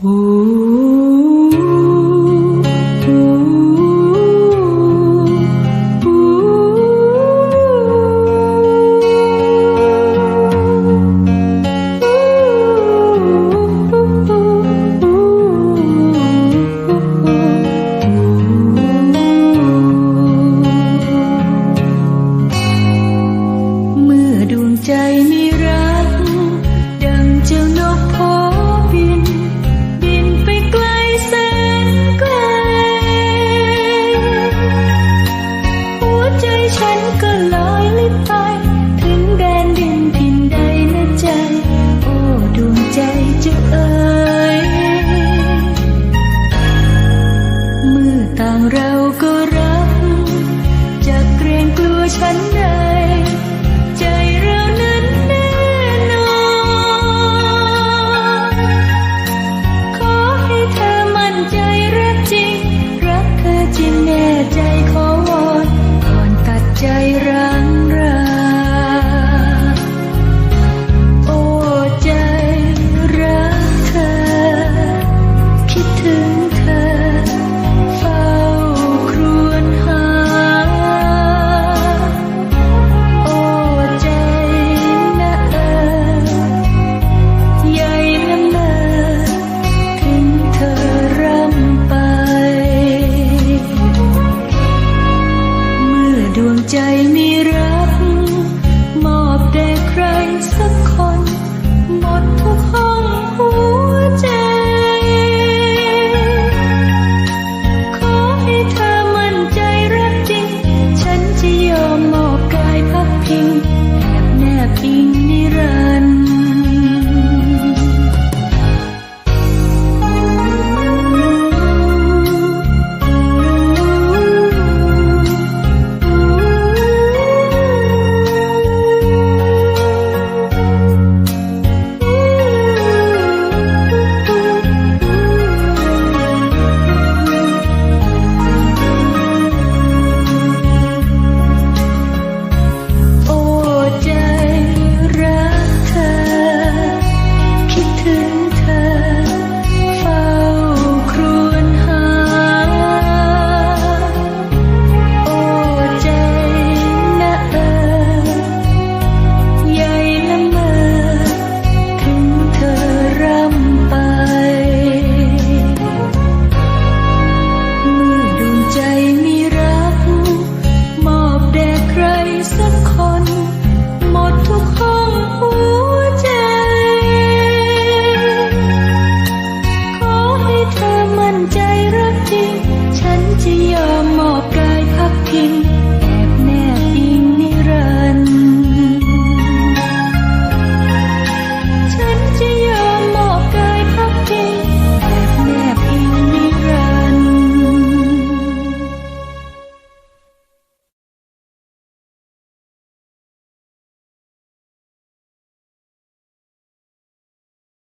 เฉันก็ลอยลิบไป ถึงแดนดินทินใดนใจ โอ้ดวงใจจะเอ่ยเมื่อต่างเรา চাই মেয়ে